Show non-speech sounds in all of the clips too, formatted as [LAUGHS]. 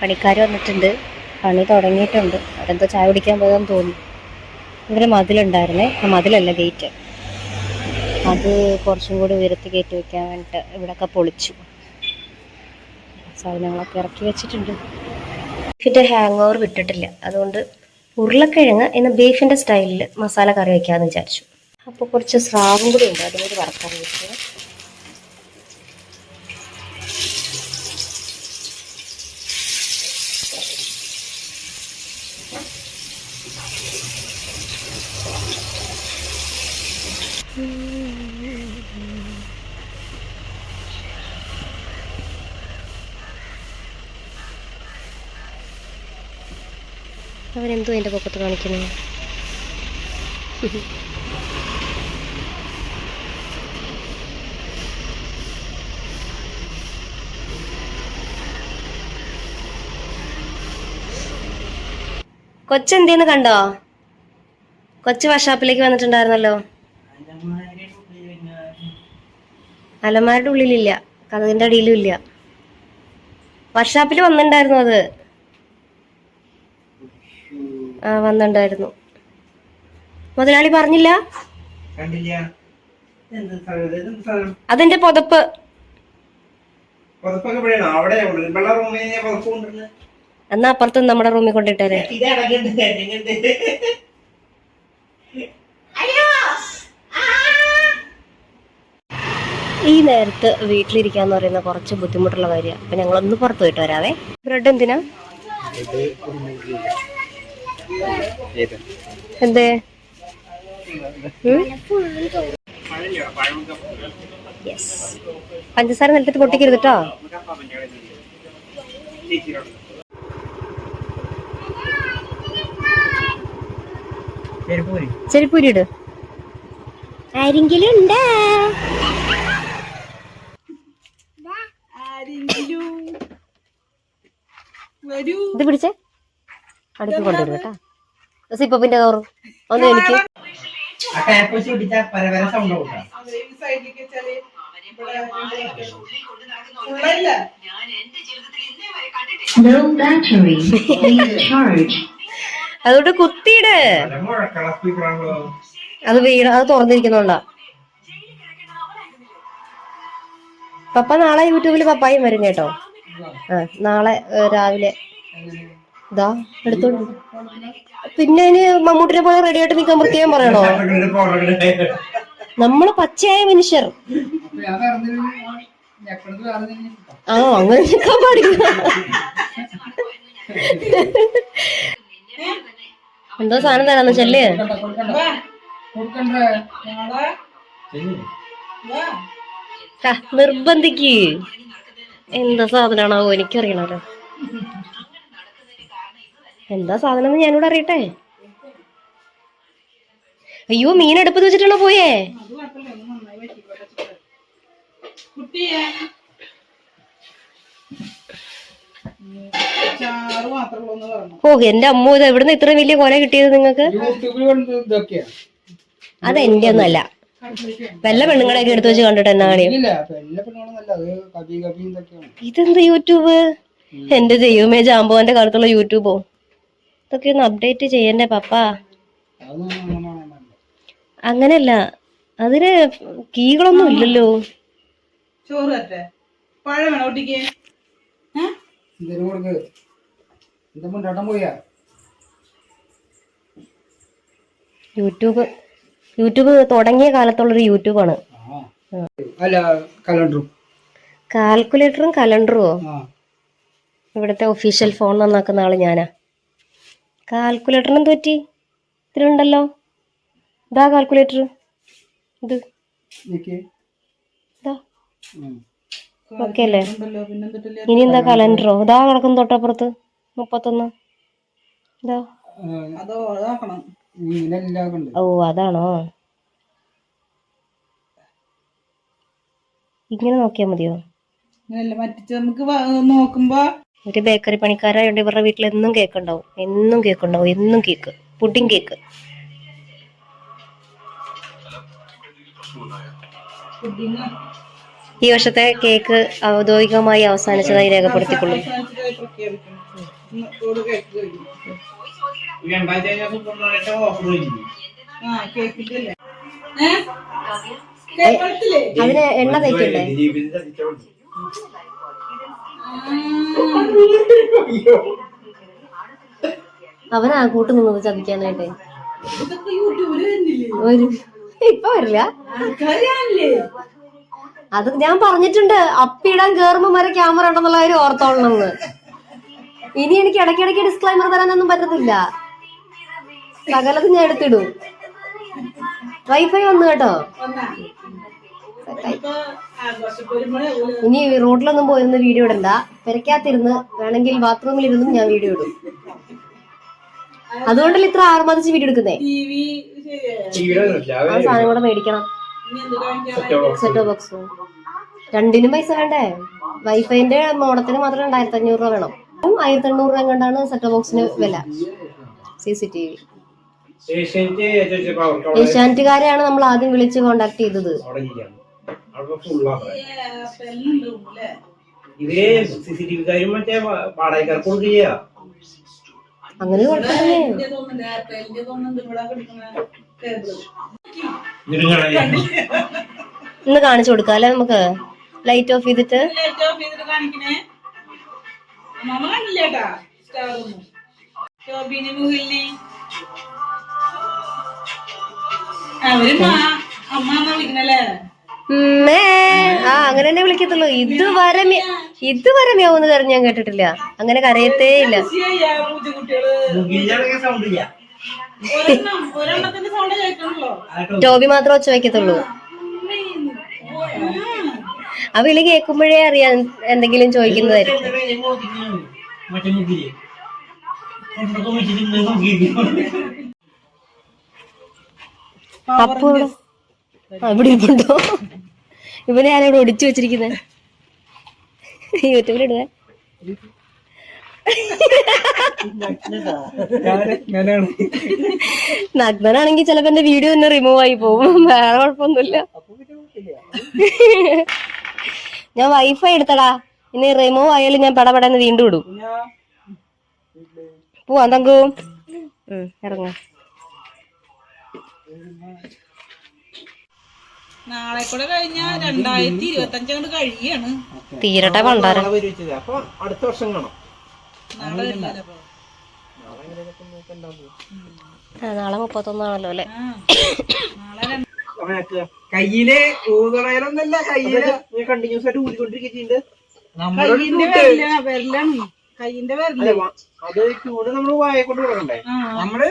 പണിക്കാർ വന്നിട്ടുണ്ട്. പണി തുടങ്ങിയിട്ടുണ്ട്. അവരെന്തോ ചായ കുടിക്കാൻ പോകാൻ തോന്നി. ഇവിടെ മതിലുണ്ടായിരുന്നേ. ആ മതിലല്ല ഗേറ്റ്. അത് കുറച്ചും കൂടി ഉയരത്തി കയറ്റി വെക്കാൻ വേണ്ടിയിട്ട് ഇവിടെയൊക്കെ പൊളിച്ചു. സാധനങ്ങളൊക്കെ ഇറക്കി വെച്ചിട്ടുണ്ട്. ബീഫിന്റെ ഹാങ് ഓവർ വിട്ടിട്ടില്ല. അതുകൊണ്ട് ഉരുളക്കിഴങ്ങ് ഇന്ന് ബീഫിന്റെ സ്റ്റൈലിൽ മസാല കറി വയ്ക്കാമെന്ന് വിചാരിച്ചു. അപ്പോൾ കുറച്ച് സ്രാവും കൂടി ഉണ്ട്. അതും കൂടി വറക്കാൻ വെച്ചു അവരെന്തോ എന്റെ പൊക്കത്ത് കാണിക്കുന്നു. കൊച്ചെന്തേന്ന് കണ്ടോ? കൊച്ചു വർഷാപ്പിലേക്ക് വന്നിട്ടുണ്ടായിരുന്നല്ലോ. അലമാരുടെ ഉള്ളിലില്ല. കഥകിന്റെ അടിയിലും ഇല്ല. വർഷാപ്പിൽ വന്നിട്ടുണ്ടായിരുന്നു അത്. വന്നിട്ടുണ്ടായിരുന്നു മുതലാളി പറഞ്ഞില്ല? അതിന്റെ പുതപ്പ്. എന്നാ അപ്പുറത്തും നമ്മുടെ റൂമിൽ കൊണ്ടിട്ടേ ഈ നേരത്ത് വീട്ടിലിരിക്കാന്ന് പറയുന്ന കുറച്ച് ബുദ്ധിമുട്ടുള്ള കാര്യമാണ് അപ്പൊ ഞങ്ങളൊന്ന് പുറത്ത് പോയിട്ട് വരാവേ. ബ്രെഡ് എന്തിനാ? എന്തേ? പഞ്ചസാര നിലത്തിട്ട് പൊട്ടിക്കരുത് കേട്ടോ ചെരുപ്പൂരി ചെരിപ്പൂരി ഇട്. ആരെങ്കിലും ഉണ്ടാ ഇത് പിടിച്ചേ. അടുത്ത് കൊണ്ടുവരും കേട്ടാ സിപ്പപ്പിന്റെ തോറും ഒന്ന് എനിക്ക്. അതുകൊണ്ട് കുത്തിയിട്. അത് വീട് അത് തുറന്നിരിക്കുന്നുണ്ട. പപ്പ നാളെ യൂട്യൂബിൽ പപ്പായും വരും കേട്ടോ. ആ നാളെ രാവിലെ. ഇതാ എടുത്തോണ്ട് പിന്നെ ഇനി മമ്മൂട്ടിനെ പോലെ റെഡി ആയിട്ട് നിൽക്കാൻ പ്രത്യേകം പറയണോ? നമ്മൾ പച്ചയായ മനുഷ്യർ. ആ അങ്ങനെ നിൽക്കാൻ പാടില്ല. എന്തോ സാധനം തരാന്ന് ചെല്ലേ നിർബന്ധിക്ക്. എന്താ സാധനമാണാവോ എനിക്കറിയണല്ലോ. എന്താ സാധനം എന്ന് ഞാനിവിടെ അറിയട്ടെ? അയ്യോ മീൻ അടുപ്പത്ത് വെച്ചിട്ടാണോ പോയേ? ഓ എന്റെ അമ്മ ഇത് എവിടുന്ന് ഇത്ര വലിയ കൊല കിട്ടിയത് നിങ്ങക്ക് അത് എന്റെ ഒന്നല്ല. വല്ല പെണ്ണുങ്ങളെയൊക്കെ എടുത്തു വെച്ച് കണ്ടിട്ട് എന്നാ കളിയും ഇതെന്ത് യൂട്യൂബ്? എന്റെ ദൈവമേ ജാമ്പോന്റെ കാലത്തുള്ള യൂട്യൂബോ? ഇതൊക്കെ ഒന്ന് അപ്ഡേറ്റ് ചെയ്യണ്ടേ പപ്പ? അങ്ങനല്ല അതിന് കീകളൊന്നും ഇല്ലല്ലോ. ചോറ് തരട്ടെ? പഴം വേണം ഒട്ടിക്ക് യൂട്യൂബ് യൂട്യൂബ് തുടങ്ങിയ കാലത്തുള്ളൊരു യൂട്യൂബാണ്. ആണ് കാൽക്കുലേറ്ററും കലണ്ടറും. കാൽക്കുലേറ്ററും കലണ്ടറുമോ ആ. ഇവിടുത്തെ ഒഫീഷ്യൽ ഫോൺ നന്നാക്കുന്ന ആൾ ഞാനാ. കാൽക്കുലേറ്ററിന് തോറ്റി ഇത്രണ്ടല്ലോ ഇതിലുണ്ടല്ലോ. ഇതാ കാൽക്കുലേറ്റർ ഇത്. ഓക്കെ അല്ലേ? ഇനി എന്താ കലണ്ടറോ ഇതാ കിടക്കും തൊട്ടപ്പുറത്ത്. മുപ്പത്തൊന്ന്. ഇതാ. ഓ അതാണോ? ഇങ്ങനെ നോക്കിയാ മതിയോ? നമുക്ക് നോക്കുമ്പോ ഒരു ബേക്കറി പണിക്കാരായോണ്ട് ഇവരുടെ വീട്ടിൽ എന്നും കേക്ക് ഉണ്ടാവും എന്നും കേക്ക് ഉണ്ടാവും എന്നും കേക്ക്. Pudding cake. ഈ വർഷത്തെ കേക്ക് ഔദ്യോഗികമായി അവസാനിച്ചതായി രേഖപ്പെടുത്തിക്കൊള്ളും അതിന് എണ്ണ തേക്കണ്ടേ അവനാ കൂട്ടു നിന്നത് ചതിക്കാനായിട്ട്. ഒരു ഇപ്പൊ വരില്ല. അത് ഞാൻ പറഞ്ഞിട്ടുണ്ട് അപ്പിടാൻ കേറുമ്പോ വരെ ക്യാമറ ഉണ്ടെന്നുള്ള കാര്യം ഓർത്തോളണമെന്ന്. ഇനി എനിക്ക് ഇടയ്ക്കിടയ്ക്ക് ഡിസ്ക്ലൈമർ തരാനൊന്നും പറ്റത്തില്ല. സകലത് ഞാൻ എടുത്തിടും. വൈഫൈ വന്നു കേട്ടോ. ഇനി റോഡിലൊന്നും പോയിരുന്ന് വീഡിയോ ഇടണ്ട. പെരക്കാത്തിരുന്ന് വേണമെങ്കിൽ ബാത്റൂമിൽ ഇരുന്നും ഞാൻ വീഡിയോ ഇടും. അതുകൊണ്ടല്ലേ ഇത്ര ആറുമാതിച്ച് വീഡിയോ എടുക്കുന്നേ? ആ സാധനം കൂടെ മേടിക്കണം. ഇനി എന്ത് കാണിക്കാനാ സെറ്റോ ബോക്സോ രണ്ടിനും പൈസ വേണ്ടേ? വൈഫൈന്റെ മോഡത്തിന് മാത്രം രണ്ടായിരത്തി അഞ്ഞൂറ് രൂപ വേണം. ആയിരത്തി എണ്ണൂറ് രൂപ കണ്ടാണ് സെറ്റോ ബോക്സിന് വില. സി സി ടി വി ഏഷ്യാനെറ്റുകാരെയാണ് നമ്മൾ ആദ്യം വിളിച്ച് കോണ്ടാക്ട് ചെയ്തത്. ഇവർ സി സി ടി വിക്കാരും മറ്റേ വാടകക്കാർക്ക് കൊടുക്കുക അങ്ങനെ ഇന്ന് കാണിച്ചു കൊടുക്കാം അല്ലെ നമുക്ക്? ലൈറ്റ് ഓഫ് ചെയ്തിട്ട്. അവർ അമ്മ എന്നാ വിളിക്കണല്ലേ. ആ അങ്ങനെ തന്നെ വിളിക്കത്തുള്ളൂ. ഇതുവരെ ഇതുവരെ മ്യാവെന്ന് കരഞ്ഞ് ഞാൻ കേട്ടിട്ടില്ല. അങ്ങനെ കരയത്തേ ഇല്ല. ടോബി മാത്രം ഒച്ച വയ്ക്കത്തുള്ളൂ ആ വിളി കേൾക്കുമ്പോഴേ അറിയാൻ എന്തെങ്കിലും ചോദിക്കുന്നതായിരിക്കും. അപ്പൊ ഇവിടെ ഇവിടെ ഇരിപ്പുണ്ടോ? ഇവനെ ഞാനിവിടെ ഒടിച്ചു വെച്ചിരിക്കുന്നത് യൂട്യൂബിൽ ഇടുക നഗ്നനാണെങ്കിൽ ചിലപ്പോ എന്റെ വീഡിയോ തന്നെ റിമൂവ് ആയി പോകും. വേറെ കുഴപ്പമൊന്നുമില്ല. ഞാൻ വൈഫൈ എടുത്തടാ. ഇനി റിമൂവ് ആയാലും ഞാൻ പടപടന്ന് വീണ്ടും ഇടും. പോവാ തങ്കു. ഇറങ്ങ. നാളെ കൂടെ കഴിഞ്ഞാ രണ്ടായിരത്തി ഇരുപത്തി അഞ്ച് കൊണ്ട് കഴിയാണ്. തീരട്ടെ പണ്ടാരം അപ്പൊ അടുത്ത വർഷം കാണാം നാളെ നാളെ മുപ്പത്തൊന്നാണല്ലോ അല്ലെ? കയ്യിലെ ഊതറയിലൊന്നല്ല കയ്യിൽ കണ്ടിന്യൂസ് ആയിട്ട് ഊതിക്കൊണ്ടിരിക്കുന്നുണ്ട് കയ്യിന്റെ അത് ചൂട് നമ്മൾ വായ കൊണ്ട് കൊടുക്കണ്ടേ നമ്മൾ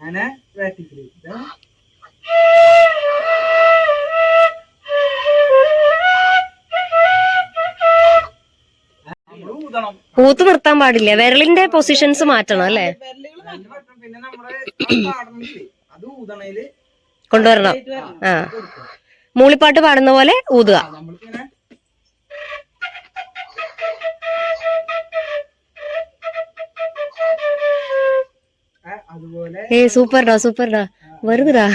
അങ്ങനെ നമ്മൾ ഊതണം. പൂത്ത് നിർത്താൻ പാടില്ല. വിരലിന്റെ പൊസിഷൻസ് മാറ്റണം അല്ലേ? പിന്നെ അത് കൊണ്ടുവരണം. ആ. മൂളിപ്പാട്ട് പാടുന്ന പോലെ ഊതുക. ഏ സൂപ്പർഡാ സൂപ്പർഡാ വെറുതെടാ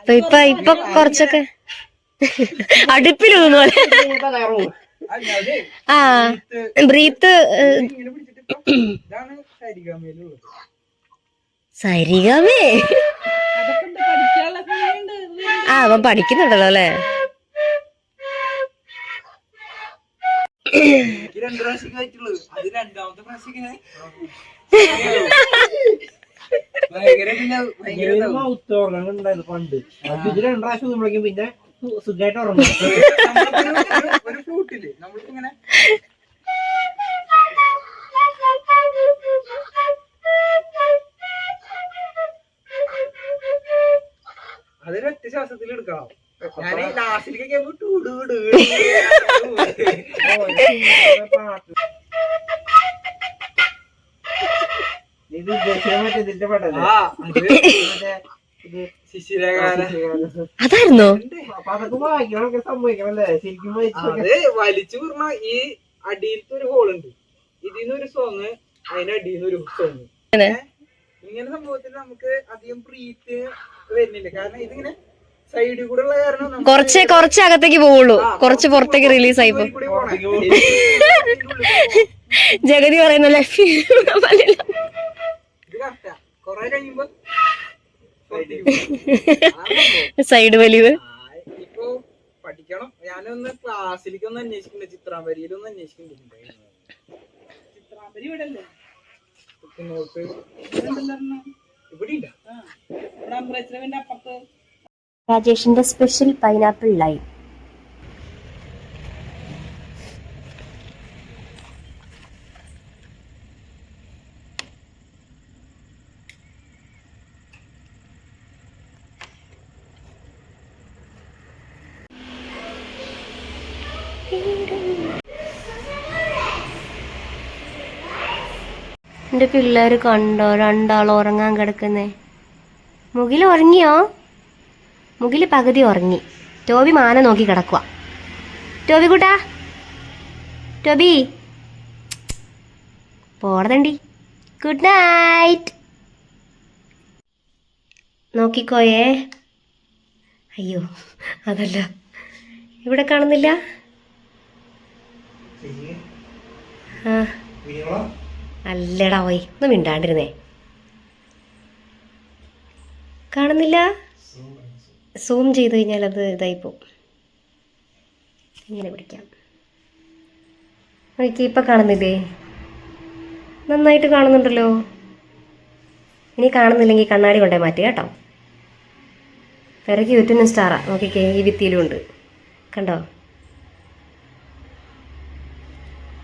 ഇപ്പൊ ഇപ്പൊ ഇപ്പൊ കുറച്ചൊക്കെ അടുപ്പിലൂതുന്ന പോലെ ആ ബ്രീത്ത് സരിഗമേ. ആ അവൻ പഠിക്കുന്നുണ്ടല്ലോ അല്ലേ? രണ്ട് പ്രാവശ്യം കഴിച്ചുള്ളത് അത് രണ്ടാമത്തെ പ്രാവശ്യം ഇങ്ങനെ. ഉണ്ടായിരുന്നു പണ്ട്. ഇത് രണ്ടു പ്രാവശ്യം നമ്മളേക്കും പിന്നെ സു- സുഖമായിട്ട് ഉറങ്ങും. ഒരു- നമ്മൾക്കിങ്ങനെ [LAUGHS] അതൊരു ഒറ്റ ശ്വാസത്തിൽ എടുക്കണം ഇത് ഉദ്ദേശിക്കാൻ ഇതിന്റെ പടല്ലേ മറ്റേ ഇത് അതായിരുന്നോ? അത് വലിച്ചു പറഞ്ഞ ഈ അടിയിലത്തെ ഒരു ഹോൾ ഉണ്ട്. ഇതിന്ന് ഒരു സോങ് അതിന്റെ അടിയിൽ നിന്ന് ഒരു സോങ് ഇങ്ങനെ സംഭവത്തിൽ നമുക്ക് അധികം പ്രീത്ത് വരുന്നില്ല. കാരണം ഇതിങ്ങനെ സൈഡിൽ കൂടെ ഉള്ള കാരണം കുറച്ച് കുറച്ച് അകത്തേക്ക് പോവുള്ളൂ. കൊറച്ച് പുറത്തേക്ക് റിലീസ് ആയി പോ ജഗതി പറയുന്ന പോകും. സംഭവം. സൈഡ് വലിവ്. ഇപ്പൊ പഠിക്കണം. ഞാനൊന്ന് ക്ലാസ്സിലേക്ക് ഒന്ന് അന്വേഷിക്കുന്നുണ്ട് ചിത്രാമ്പരിയിലൊന്ന് അന്വേഷിക്കുന്നുണ്ട് ചിത്രാമ്പരി ഇവിടെ അല്ലേ ഇവിടെ ഇവിടെ അമ്പലച്ചിറവിന്റെ അപ്പുറത്ത് രാജേഷിന്റെ സ്പെഷ്യൽ പൈനാപ്പിൾ ലൈം. എന്റെ പിള്ളേർ കണ്ടോ? രണ്ടാൾ ഉറങ്ങാൻ കിടക്കുന്നേ. മുകിൽ ഉറങ്ങിയോ? മുകിൽ പകുതി ഉറങ്ങി. ടോബി മാന നോക്കി കിടക്കുക ടോബി കൂട്ടാ. ടോബി. പോടതണ്ടി ഗുഡ് നൈറ്റ്. നോക്കിക്കോയേ. അയ്യോ അതല്ല. ഇവിടെ കാണുന്നില്ല. അല്ലടാ പോയി ഒന്ന് മിണ്ടാണ്ടിരുന്നേ. കാണുന്നില്ല? സൂം ചെയ്ത് കഴിഞ്ഞാൽ അത് ഇതായി പോകും ഇങ്ങനെ പിടിക്കാം. നോക്കി ഇപ്പം കാണുന്നില്ലേ? നന്നായിട്ട് കാണുന്നുണ്ടല്ലോ. ഇനി കാണുന്നില്ലെങ്കിൽ കണ്ണാടി കൊണ്ടേ മാറ്റി കേട്ടോ. പിറകി ഒറ്റുന്ന സ്റ്റാറാണ് നോക്കിക്കേ ഈ വിത്തിയിലും ഉണ്ട്. കണ്ടോ?